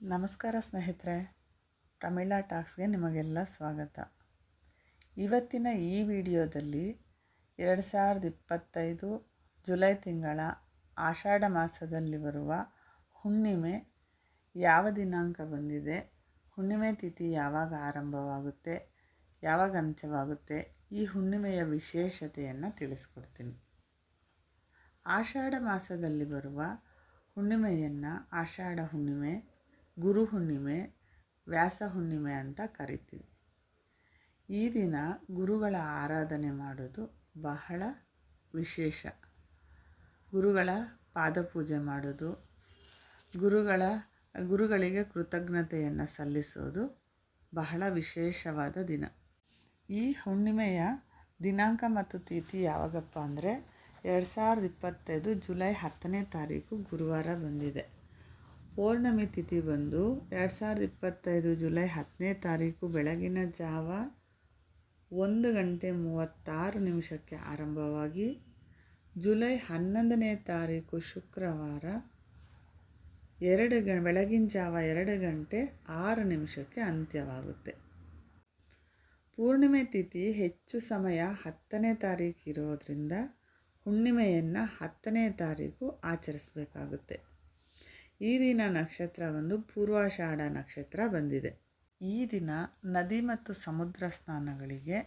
ನಮಸ್ಕಾರ ಸ್ನೇಹಿತರೆ ತಮಿಳ ಟಾಕ್ಸ್ಗೆ ನಿಮಗೆಲ್ಲ ಸ್ವಾಗತ. ಇವತ್ತಿನ ಈ ವಿಡಿಯೋದಲ್ಲಿ ಎರಡು ಸಾವಿರದ ಇಪ್ಪತ್ತೈದು ಜುಲೈ ತಿಂಗಳ ಆಷಾಢ ಮಾಸದಲ್ಲಿ ಬರುವ ಹುಣ್ಣಿಮೆ ಯಾವ ದಿನಾಂಕ ಬಂದಿದೆ, ಹುಣ್ಣಿಮೆ ತಿಥಿ ಯಾವಾಗ ಆರಂಭವಾಗುತ್ತೆ, ಯಾವಾಗ ಅಂತ್ಯವಾಗುತ್ತೆ, ಈ ಹುಣ್ಣಿಮೆಯ ವಿಶೇಷತೆಯನ್ನು ತಿಳಿಸ್ಕೊಡ್ತೀನಿ. ಆಷಾಢ ಮಾಸದಲ್ಲಿ ಬರುವ ಹುಣ್ಣಿಮೆಯನ್ನು ಆಷಾಢ ಹುಣ್ಣಿಮೆ ಗುರು ಹುಣ್ಣಿಮೆ, ವ್ಯಾಸ ಹುಣ್ಣಿಮೆ ಅಂತ ಕರಿತೀವಿ. ಈ ದಿನ ಗುರುಗಳ ಆರಾಧನೆ ಮಾಡೋದು ಬಹಳ ವಿಶೇಷ. ಗುರುಗಳ ಪಾದಪೂಜೆ ಮಾಡೋದು, ಗುರುಗಳ, ಗುರುಗಳಿಗೆ ಕೃತಜ್ಞತೆಯನ್ನು ಸಲ್ಲಿಸೋದು ಬಹಳ ವಿಶೇಷವಾದ ದಿನ. ಈ ಹುಣ್ಣಿಮೆಯ ದಿನಾಂಕ ಮತ್ತು ತಿಥಿ ಯಾವಾಗಪ್ಪ ಅಂದರೆ ಎರಡು ಸಾವಿರದ ಇಪ್ಪತ್ತೈದು ಜುಲೈ ಹತ್ತನೇ ತಾರೀಕು ಗುರುವಾರ ಬಂದಿದೆ. ಪೌರ್ಣಮಿ ತಿಥಿ ಬಂದು ಎರಡು ಸಾವಿರದ ಇಪ್ಪತ್ತೈದು ಜುಲೈ ಹತ್ತನೇ ತಾರೀಕು ಬೆಳಗಿನ ಜಾವ ಒಂದು ಗಂಟೆ ಮೂವತ್ತಾರು ನಿಮಿಷಕ್ಕೆ ಆರಂಭವಾಗಿ ಜುಲೈ ಹನ್ನೊಂದನೇ ತಾರೀಕು ಶುಕ್ರವಾರ ಎರಡು ಗ, ಬೆಳಗಿನ ಜಾವ ಎರಡು ಗಂಟೆ ಆರು ನಿಮಿಷಕ್ಕೆ ಅಂತ್ಯವಾಗುತ್ತೆ. ಪೂರ್ಣಿಮೆ ತಿಥಿ ಹೆಚ್ಚು ಸಮಯ ಹತ್ತನೇ ತಾರೀಕು ಇರೋದರಿಂದ ಹುಣ್ಣಿಮೆಯನ್ನು ಹತ್ತನೇ ತಾರೀಕು ಆಚರಿಸಬೇಕಾಗುತ್ತೆ. ಈ ದಿನ ನಕ್ಷತ್ರ ಬಂದು ಪೂರ್ವಾಷಾಢ ನಕ್ಷತ್ರ ಬಂದಿದೆ. ಈ ದಿನ ನದಿ ಮತ್ತು ಸಮುದ್ರ ಸ್ನಾನಗಳಿಗೆ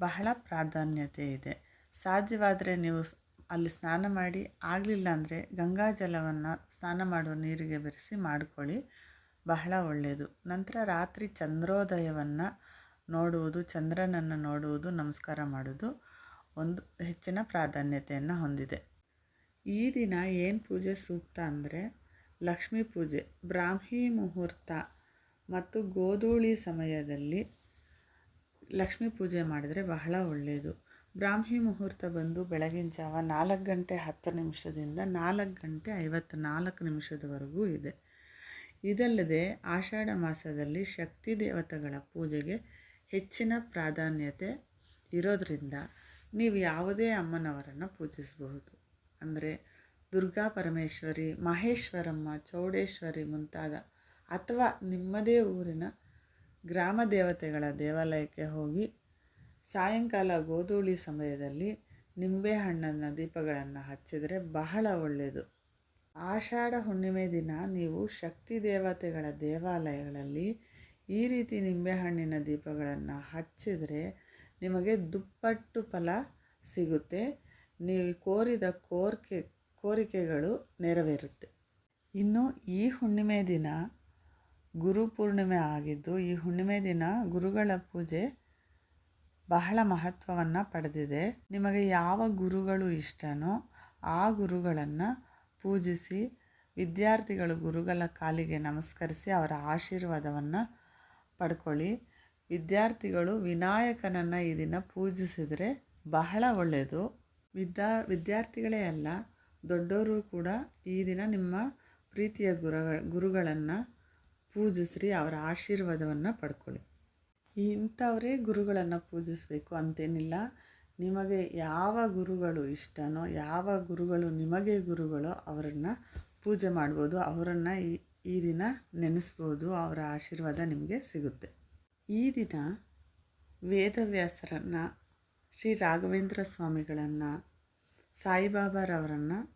ಬಹಳ ಪ್ರಾಧಾನ್ಯತೆ ಇದೆ. ಸಾಧ್ಯವಾದರೆ ನೀವು ಅಲ್ಲಿ ಸ್ನಾನ ಮಾಡಿ, ಆಗಲಿಲ್ಲ ಅಂದರೆ ಗಂಗಾ ಜಲವನ್ನು ಸ್ನಾನ ಮಾಡುವ ನೀರಿಗೆ ಬೆರೆಸಿ ಮಾಡಿಕೊಳ್ಳಿ. ಬಹಳ ಒಳ್ಳೆಯದು ನಂತರ ರಾತ್ರಿ ಚಂದ್ರೋದಯವನ್ನು ನೋಡುವುದು, ಚಂದ್ರನನ್ನು ನೋಡುವುದು, ನಮಸ್ಕಾರ ಮಾಡುವುದು ಒಂದು ಹೆಚ್ಚಿನ ಪ್ರಾಧಾನ್ಯತೆಯನ್ನು ಹೊಂದಿದೆ. ಈ ದಿನ ಏನು ಪೂಜೆ ಸೂಕ್ತ ಅಂದರೆ ಲಕ್ಷ್ಮೀ ಪೂಜೆ, ಬ್ರಾಹ್ಮಿ ಮುಹೂರ್ತ ಮತ್ತು ಗೋಧೂಳಿ ಸಮಯದಲ್ಲಿ ಲಕ್ಷ್ಮೀ ಪೂಜೆ ಮಾಡಿದರೆ ಬಹಳ ಒಳ್ಳೆಯದು ಬ್ರಾಹ್ಮಿ ಮುಹೂರ್ತ ಬಂದು ಬೆಳಗಿನ ಜಾವ ನಾಲ್ಕು ಗಂಟೆ ಹತ್ತು ನಿಮಿಷದಿಂದ ನಾಲ್ಕು ಗಂಟೆ ಐವತ್ತು ನಾಲ್ಕು ನಿಮಿಷದವರೆಗೂ ಇದೆ. ಇದಲ್ಲದೆ ಆಷಾಢ ಮಾಸದಲ್ಲಿ ಶಕ್ತಿ ದೇವತೆಗಳ ಪೂಜೆಗೆ ಹೆಚ್ಚಿನ ಪ್ರಾಧಾನ್ಯತೆ ಇರೋದರಿಂದ ನೀವು ಯಾವುದೇ ಅಮ್ಮನವರನ್ನು ಪೂಜಿಸಬಹುದು. ಅಂದರೆ ದುರ್ಗಾ ಪರಮೇಶ್ವರಿ, ಮಹೇಶ್ವರಮ್ಮ, ಚೌಡೇಶ್ವರಿ ಮುಂತಾದ ಅಥವಾ ನಿಮ್ಮದೇ ಊರಿನ ಗ್ರಾಮ ದೇವತೆಗಳ ದೇವಾಲಯಕ್ಕೆ ಹೋಗಿ ಸಾಯಂಕಾಲ ಗೋಧೂಳಿ ಸಮಯದಲ್ಲಿ ನಿಂಬೆಹಣ್ಣನ್ನು ದೀಪಗಳನ್ನು ಹಚ್ಚಿದರೆ ಬಹಳ ಒಳ್ಳೆಯದು ಆಷಾಢ ಹುಣ್ಣಿಮೆ ದಿನ ನೀವು ಶಕ್ತಿ ದೇವತೆಗಳ ದೇವಾಲಯಗಳಲ್ಲಿ ಈ ರೀತಿ ನಿಂಬೆಹಣ್ಣಿನ ದೀಪಗಳನ್ನು ಹಚ್ಚಿದರೆ ನಿಮಗೆ ದುಪ್ಪಟ್ಟು ಫಲ ಸಿಗುತ್ತೆ. ನೀವು ಕೋರಿದ ಕೋರಿಕೆ ಕೋರಿಕೆಗಳು ನೆರವೇರುತ್ತೆ. ಇನ್ನು ಈ ಹುಣ್ಣಿಮೆ ದಿನ ಗುರು ಪೂರ್ಣಿಮೆ ಆಗಿದ್ದು, ಈ ಹುಣ್ಣಿಮೆ ದಿನ ಗುರುಗಳ ಪೂಜೆ ಬಹಳ ಮಹತ್ವವನ್ನು ಪಡೆದಿದೆ. ನಿಮಗೆ ಯಾವ ಗುರುಗಳು ಇಷ್ಟನೋ ಆ ಗುರುಗಳನ್ನು ಪೂಜಿಸಿ, ವಿದ್ಯಾರ್ಥಿಗಳು ಗುರುಗಳ ಕಾಲಿಗೆ ನಮಸ್ಕರಿಸಿ ಅವರ ಆಶೀರ್ವಾದವನ್ನು ಪಡ್ಕೊಳ್ಳಿ. ವಿದ್ಯಾರ್ಥಿಗಳು ವಿನಾಯಕನನ್ನು ಈ ದಿನ ಪೂಜಿಸಿದರೆ ಬಹಳ ಒಳ್ಳೆಯದು ವಿದ್ಯಾ, ವಿದ್ಯಾರ್ಥಿಗಳೇ ಅಲ್ಲ ದೊಡ್ಡವರು ಕೂಡ ಈ ದಿನ ನಿಮ್ಮ ಪ್ರೀತಿಯ ಗುರು ಗುರುಗಳನ್ನು ಪೂಜಿಸ್ರಿ, ಅವರ ಆಶೀರ್ವಾದವನ್ನು ಪಡ್ಕೊಳ್ಳಿ. ಇಂಥವರೇ ಗುರುಗಳನ್ನು ಪೂಜಿಸಬೇಕು ಅಂತೇನಿಲ್ಲ. ನಿಮಗೆ ಯಾವ ಗುರುಗಳು ಇಷ್ಟನೋ, ಯಾವ ಗುರುಗಳು ನಿಮಗೆ ಗುರುಗಳೋ ಅವರನ್ನು ಪೂಜೆ ಮಾಡ್ಬೋದು, ಅವರನ್ನು ಈ ಈ ದಿನ ನೆನೆಸ್ಬೋದು, ಅವರ ಆಶೀರ್ವಾದ ನಿಮಗೆ ಸಿಗುತ್ತೆ. ಈ ದಿನ ವೇದವ್ಯಾಸರನ್ನು, ಶ್ರೀ ರಾಘವೇಂದ್ರ ಸ್ವಾಮಿಗಳನ್ನು, ಸಾಯಿಬಾಬಾರವರನ್ನು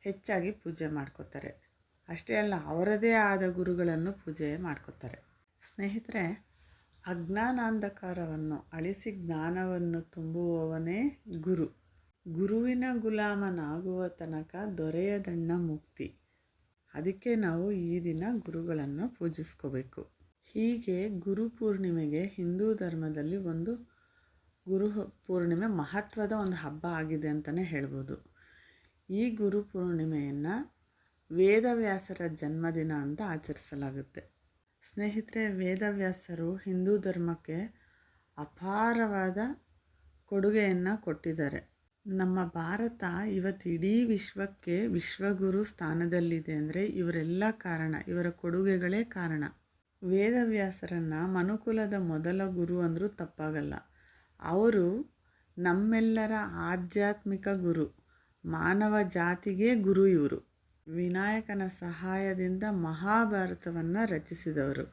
ಹೆಚ್ಚಾಗಿ ಪೂಜೆ ಮಾಡ್ಕೋತಾರೆ. ಅಷ್ಟೇ ಅಲ್ಲ, ಅವರದೇ ಆದ ಗುರುಗಳನ್ನು ಪೂಜೆ ಮಾಡ್ಕೋತಾರೆ. ಸ್ನೇಹಿತರೆ, ಅಜ್ಞಾನಾಂಧಕಾರವನ್ನು ಅಳಿಸಿ ಜ್ಞಾನವನ್ನು ತುಂಬುವವನೇ ಗುರು. ಗುರುವಿನ ಗುಲಾಮನಾಗುವ ತನಕ ದೊರೆಯದಣ್ಣ ಮುಕ್ತಿ. ಅದಕ್ಕೆ ನಾವು ಈ ದಿನ ಗುರುಗಳನ್ನು ಪೂಜಿಸ್ಕೋಬೇಕು. ಹೀಗೆ ಗುರು ಪೂರ್ಣಿಮೆಗೆ ಹಿಂದೂ ಧರ್ಮದಲ್ಲಿ ಒಂದು ಗುರು ಪೂರ್ಣಿಮೆ ಮಹತ್ವದ ಒಂದು ಹಬ್ಬ ಆಗಿದೆ ಅಂತಲೇ ಹೇಳ್ಬೋದು. ಈ ಗುರು ಪೂರ್ಣಿಮೆಯನ್ನು ವೇದವ್ಯಾಸರ ಜನ್ಮದಿನ ಅಂತ ಆಚರಿಸಲಾಗುತ್ತೆ. ಸ್ನೇಹಿತರೆ, ವೇದವ್ಯಾಸರು ಹಿಂದೂ ಧರ್ಮಕ್ಕೆ ಅಪಾರವಾದ ಕೊಡುಗೆಯನ್ನು ಕೊಟ್ಟಿದ್ದಾರೆ. ನಮ್ಮ ಭಾರತ ಇವತ್ತು ಇಡೀ ವಿಶ್ವಕ್ಕೆ ವಿಶ್ವಗುರು ಸ್ಥಾನದಲ್ಲಿದೆ ಅಂದರೆ ಇವರೆಲ್ಲ ಕಾರಣ, ಇವರ ಕೊಡುಗೆಗಳೇ ಕಾರಣ. ವೇದವ್ಯಾಸರನ್ನು ಮನುಕುಲದ ಮೊದಲ ಗುರು ಅಂದರೂ ತಪ್ಪಾಗಲ್ಲ. ಅವರು ನಮ್ಮೆಲ್ಲರ ಆಧ್ಯಾತ್ಮಿಕ ಗುರು. ಮಾನವ ಜಾತಿಗೆ ಗುರು ಇವರು. ವಿನಾಯಕನ ಸಹಾಯದಿಂದ ಮಹಾಭಾರತವನ್ನು ರಚಿಸಿದವರು.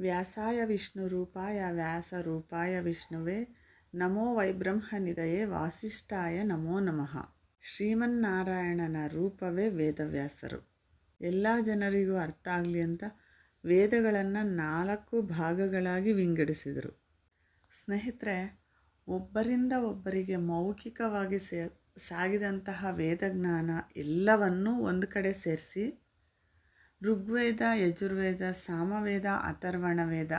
ವ್ಯಾಸಾಯ ವಿಷ್ಣು ರೂಪಾಯ ವ್ಯಾಸ ರೂಪಾಯ ವಿಷ್ಣುವೇ ನಮೋ ವೈಬ್ರಹ್ಮನಿದಯೇ ವಾಸಿಷ್ಠಾಯ ನಮೋ ನಮಃ. ಶ್ರೀಮನ್ನಾರಾಯಣನ ರೂಪವೇ ವೇದವ್ಯಾಸರು. ಎಲ್ಲ ಜನರಿಗೂ ಅರ್ಥ ಆಗಲಿ ಅಂತ ವೇದಗಳನ್ನು ನಾಲ್ಕು ಭಾಗಗಳಾಗಿ ವಿಂಗಡಿಸಿದರು. ಸ್ನೇಹಿತರೆ, ಒಬ್ಬರಿಂದ ಒಬ್ಬರಿಗೆ ಮೌಖಿಕವಾಗಿ ಸೇ ಸಾಗಿದಂತಹ ವೇದಜ್ಞಾನ ಎಲ್ಲವನ್ನೂ ಒಂದು ಕಡೆ ಸೇರಿಸಿ, ಋಗ್ವೇದ, ಯಜುರ್ವೇದ, ಸಾಮವೇದ ಅಥರ್ವಣ ವೇದ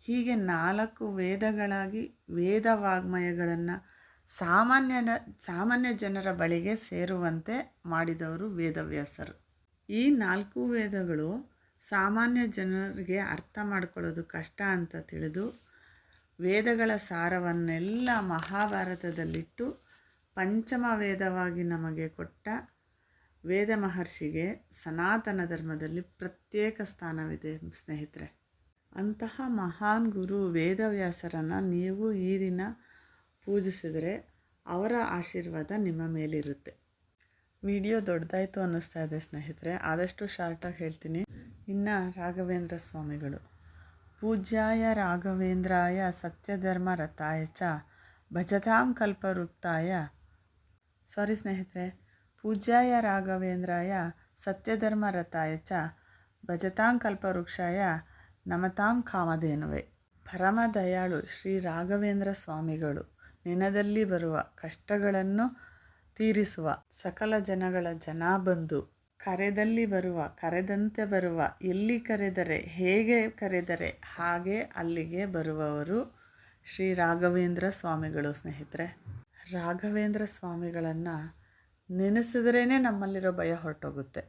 ಹೀಗೆ ನಾಲ್ಕು ವೇದಗಳಾಗಿ ವೇದ ವಾಗ್ಮಯಗಳನ್ನು ಸಾಮಾನ್ಯ ಸಾಮಾನ್ಯ ಜನರ ಬಳಿಗೆ ಸೇರುವಂತೆ ಮಾಡಿದವರು ವೇದವ್ಯಾಸರು. ಈ ನಾಲ್ಕು ವೇದಗಳು ಸಾಮಾನ್ಯ ಜನರಿಗೆ ಅರ್ಥ ಮಾಡ್ಕೊಳ್ಳೋದು ಕಷ್ಟ ಅಂತ ತಿಳಿದು, ವೇದಗಳ ಸಾರವನ್ನೆಲ್ಲ ಮಹಾಭಾರತದಲ್ಲಿಟ್ಟು ಪಂಚಮ ವೇದವಾಗಿ ನಮಗೆ ಕೊಟ್ಟ ವೇದ ಮಹರ್ಷಿಗೆ ಸನಾತನ ಧರ್ಮದಲ್ಲಿ ಪ್ರತ್ಯೇಕ ಸ್ಥಾನವಿದೆ ಸ್ನೇಹಿತರೆ. ಅಂತಹ ಮಹಾನ್ ಗುರು ವೇದವ್ಯಾಸರನ್ನು ನೀವು ಈ ದಿನ ಪೂಜಿಸಿದರೆ ಅವರ ಆಶೀರ್ವಾದ ನಿಮ್ಮ ಮೇಲಿರುತ್ತೆ. ವಿಡಿಯೋ ದೊಡ್ಡದಾಯಿತು ಅನ್ನಿಸ್ತಾ ಇದೆ ಸ್ನೇಹಿತರೆ. ಆದಷ್ಟು ಶಾರ್ಟಾಗಿ ಹೇಳ್ತೀನಿ. ಇನ್ನು ರಾಘವೇಂದ್ರ ಸ್ವಾಮಿಗಳು. ಪೂಜ್ಯಾಯ ರಾಘವೇಂದ್ರಾಯ ಸತ್ಯಧರ್ಮ ರಥಾಯ ಚ ಭಜತಾಂ ಕಲ್ಪವೃತ್ತಾಯ ಸಾರಿ ಸ್ನೇಹಿತರೆ, ಪೂಜ್ಯಾಯ ರಾಘವೇಂದ್ರಾಯ ಸತ್ಯಧರ್ಮ ರಥಾಯ ಚ ಭಜತಾಂ ಕಲ್ಪವೃಕ್ಷಾಯ ನಮತಾಂ ಕಾಮಧೇನುವೆ ಪರಮ ದಯಾಳು ಶ್ರೀ ರಾಘವೇಂದ್ರ ಸ್ವಾಮಿಗಳು ನೆನದಲ್ಲಿ ಬರುವ ಕಷ್ಟಗಳನ್ನು ತೀರಿಸುವ ಸಕಲ ಜನಗಳ ಜನ ಬಂದು ಕರೆದಲ್ಲಿ ಬರುವ, ಕರೆದಂತೆ ಬರುವ, ಎಲ್ಲಿ ಕರೆದರೆ, ಹೇಗೆ ಕರೆದರೆ, ಹಾಗೆ ಅಲ್ಲಿಗೆ ಬರುವವರು ಶ್ರೀ ರಾಘವೇಂದ್ರ ಸ್ವಾಮಿಗಳು ಸ್ನೇಹಿತರೆ. ರಾಘವೇಂದ್ರ ಸ್ವಾಮಿಗಳನ್ನು ನೆನೆಸಿದ್ರೇ ನಮ್ಮಲ್ಲಿರೋ ಭಯ ಹೊರಟೋಗುತ್ತೆ.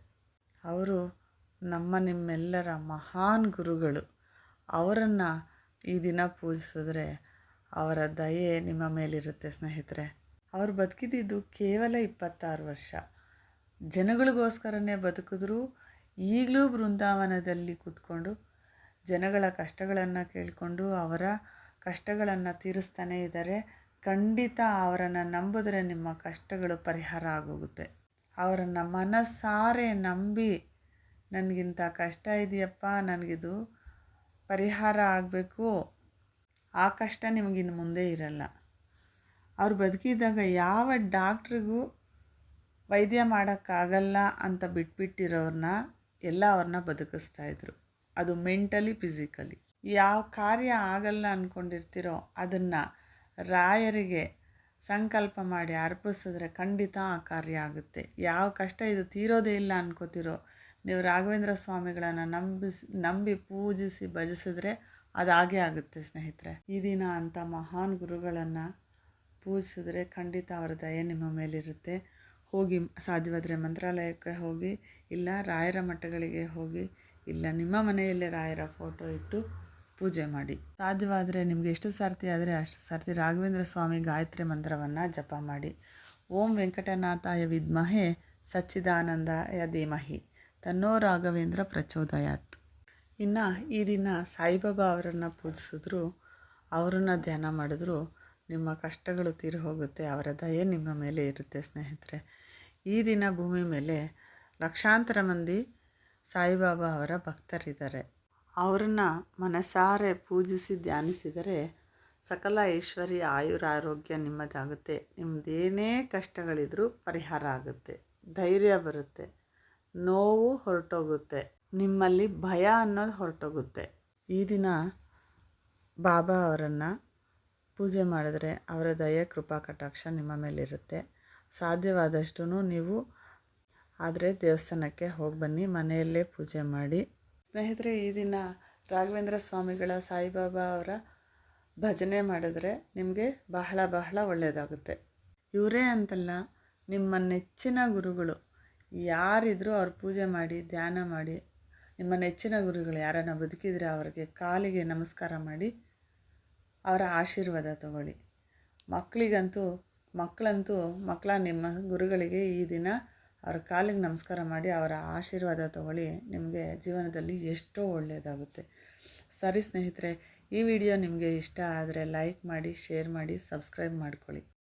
ಅವರು ನಮ್ಮ ನಿಮ್ಮೆಲ್ಲರ ಮಹಾನ್ ಗುರುಗಳು. ಅವರನ್ನು ಈ ದಿನ ಪೂಜಿಸಿದ್ರೆ ಅವರ ದಯೆ ನಿಮ್ಮ ಮೇಲಿರುತ್ತೆ ಸ್ನೇಹಿತರೆ. ಅವರು ಬದುಕಿದ್ದು ಕೇವಲ ಇಪ್ಪತ್ತಾರು ವರ್ಷ. ಜನಗಳಿಗೋಸ್ಕರನೇ ಬದುಕಿದ್ರು ಈಗಲೂ ಬೃಂದಾವನದಲ್ಲಿ ಕೂತ್ಕೊಂಡು ಜನಗಳ ಕಷ್ಟಗಳನ್ನು ಕೇಳಿಕೊಂಡು ಅವರ ಕಷ್ಟಗಳನ್ನು ತೀರಿಸ್ತಾನೇ ಇದ್ದಾರೆ. ಖಂಡಿತ ಅವರನ್ನು ನಂಬಿದ್ರೆ ನಿಮ್ಮ ಕಷ್ಟಗಳು ಪರಿಹಾರ ಆಗೋಗುತ್ತೆ. ಅವರನ್ನು ಮನಸ್ಸಾರೆ ನಂಬಿ, ನನಗಿಂತ ಕಷ್ಟ ಇದೆಯಪ್ಪ, ನನಗಿದು ಪರಿಹಾರ ಆಗಬೇಕು. ಆ ಕಷ್ಟ ನಿಮಗಿನ್ನು ಮುಂದೆ ಇರಲ್ಲ. ಅವ್ರು ಬದುಕಿದಾಗ ಯಾವ ಡಾಕ್ಟ್ರಿಗೂ ವೈದ್ಯ ಮಾಡೋಕ್ಕಾಗಲ್ಲ ಅಂತ ಬಿಟ್ಬಿಟ್ಟಿರೋರನ್ನ ಎಲ್ಲ ಅವ್ರನ್ನ ಬದುಕಿಸ್ತಾಯಿದ್ರು ಅದು ಮೆಂಟಲಿ, ಫಿಸಿಕಲಿ. ಯಾವ ಕಾರ್ಯ ಆಗಲ್ಲ ಅಂದ್ಕೊಂಡಿರ್ತೀರೋ ಅದನ್ನು ರಾಯರಿಗೆ ಸಂಕಲ್ಪ ಮಾಡಿ ಅರ್ಪಿಸಿದ್ರೆ ಖಂಡಿತ ಆ ಕಾರ್ಯ ಆಗುತ್ತೆ. ಯಾವ ಕಷ್ಟ ಇದು ತೀರೋದೇ ಇಲ್ಲ ಅನ್ಕೋತಿರೋ. ನೀವು ರಾಘವೇಂದ್ರ ಸ್ವಾಮಿಗಳನ್ನು ನಂಬಿಸಿ, ನಂಬಿ ಪೂಜಿಸಿ, ಭಜಿಸಿದ್ರೆ ಅದಾಗೇ ಆಗುತ್ತೆ ಸ್ನೇಹಿತರೆ. ಈ ದಿನ ಅಂಥ ಮಹಾನ್ ಗುರುಗಳನ್ನು ಪೂಜಿಸಿದ್ರೆ ಖಂಡಿತ ಅವರ ದಯೆ ನಿಮ್ಮ ಮೇಲಿರುತ್ತೆ. ಹೋಗಿ ಸಾಧ್ಯವಾದರೆ ಮಂತ್ರಾಲಯಕ್ಕೆ ಹೋಗಿ, ಇಲ್ಲ ರಾಯರ ಮಠಗಳಿಗೆ ಹೋಗಿ, ಇಲ್ಲ ನಿಮ್ಮ ಮನೆಯಲ್ಲೇ ರಾಯರ ಫೋಟೋ ಇಟ್ಟು ಪೂಜೆ ಮಾಡಿ. ಸಾಧ್ಯವಾದರೆ ನಿಮಗೆ ಎಷ್ಟು ಸಾರ್ತಿ ಆದರೆ ಅಷ್ಟು ಸಾರ್ತಿ ರಾಘವೇಂದ್ರ ಸ್ವಾಮಿ ಗಾಯತ್ರಿ ಮಂತ್ರವನ್ನು ಜಪ ಮಾಡಿ. ಓಂ ವೆಂಕಟನಾಥಾಯ ವಿದ್ಮಹೆ ಸಚ್ಚಿದಾನಂದಾಯ ಧೀಮಹಿ. ತನ್ನೋ ರಾಘವೇಂದ್ರ ಪ್ರಚೋದಯಾತ್. ಇನ್ನು ಈ ದಿನ ಸಾಯಿಬಾಬಾ ಅವರನ್ನು ಪೂಜಿಸಿದ್ರು, ಅವರನ್ನು ಧ್ಯಾನ ಮಾಡಿದ್ರು, ನಿಮ್ಮ ಕಷ್ಟಗಳು ತೀರಿ ಹೋಗುತ್ತೆ, ಅವರ ದಯೆ ನಿಮ್ಮ ಮೇಲೆ ಇರುತ್ತೆ ಸ್ನೇಹಿತರೆ. ಈ ದಿನ ಭೂಮಿ ಮೇಲೆ ಲಕ್ಷಾಂತರ ಮಂದಿ ಸಾಯಿಬಾಬಾ ಅವರ ಭಕ್ತರಿದ್ದಾರೆ. ಅವರನ್ನು ಮನಸಾರೆ ಪೂಜಿಸಿ ಧ್ಯಾನಿಸಿದರೆ ಸಕಲ ಐಶ್ವರ್ಯ ಆಯುರಾರೋಗ್ಯ ನಿಮ್ಮದಾಗುತ್ತೆ. ನಿಮ್ಮದೇನೇ ಕಷ್ಟಗಳಿದ್ರೂ ಪರಿಹಾರ ಆಗುತ್ತೆ. ಧೈರ್ಯ ಬರುತ್ತೆ. ನೋವು ಹೊರಟೋಗುತ್ತೆ. ನಿಮ್ಮಲ್ಲಿ ಭಯ ಅನ್ನೋದು ಹೊರಟೋಗುತ್ತೆ. ಈ ದಿನ ಬಾಬಾ ಅವರನ್ನು ಪೂಜೆ ಮಾಡಿದ್ರೆ ಅವರ ದಯ, ಕೃಪಾ, ಕಟಾಕ್ಷ ನಿಮ್ಮ ಮೇಲಿರುತ್ತೆ. ಸಾಧ್ಯವಾದಷ್ಟು ನೀವು ಆದರೆ ದೇವಸ್ಥಾನಕ್ಕೆ ಹೋಗಿ ಬನ್ನಿ, ಮನೆಯಲ್ಲೇ ಪೂಜೆ ಮಾಡಿ. ಸ್ನೇಹಿತರೆ, ಈ ದಿನ ರಾಘವೇಂದ್ರ ಸ್ವಾಮಿಗಳ ಸಾಯಿಬಾಬಾ ಅವರ ಭಜನೆ ಮಾಡಿದ್ರೆ ನಿಮಗೆ ಬಹಳ ಬಹಳ ಒಳ್ಳೆಯದಾಗುತ್ತೆ. ಇವರೇ ಅಂತಲ್ಲ, ನಿಮ್ಮ ನೆಚ್ಚಿನ ಗುರುಗಳು. ಯಾರಿದ್ರೂ ಅವ್ರ ಪೂಜೆ ಮಾಡಿ, ಧ್ಯಾನ ಮಾಡಿ, ನಿಮ್ಮ ನೆಚ್ಚಿನ ಗುರುಗಳು ಯಾರನ್ನ ಬದುಕಿದರೆ ಅವರಿಗೆ ಕಾಲಿಗೆ ನಮಸ್ಕಾರ ಮಾಡಿ, ಅವರ ಆಶೀರ್ವಾದ ತಗೊಳ್ಳಿ. ಮಕ್ಕಳಿಗಂತೂ, ಮಕ್ಕಳಂತೂ, ಮಕ್ಕಳ ನಿಮ್ಮ ಗುರುಗಳಿಗೆ ಈ ದಿನ ಅವ್ರ ಕಾಲಿಗೆ ನಮಸ್ಕಾರ ಮಾಡಿ ಅವರ ಆಶೀರ್ವಾದ ತಗೊಳ್ಳಿ, ನಿಮಗೆ ಜೀವನದಲ್ಲಿ ಎಷ್ಟೋ ಒಳ್ಳೆಯದಾಗುತ್ತೆ. ಸರಿ ಸ್ನೇಹಿತರೆ, ಈ ವಿಡಿಯೋ ನಿಮಗೆ ಇಷ್ಟ ಆದರೆ ಲೈಕ್ ಮಾಡಿ ಶೇರ್ ಮಾಡಿ ಸಬ್ಸ್ಕ್ರೈಬ್ ಮಾಡ್ಕೊಳ್ಳಿ.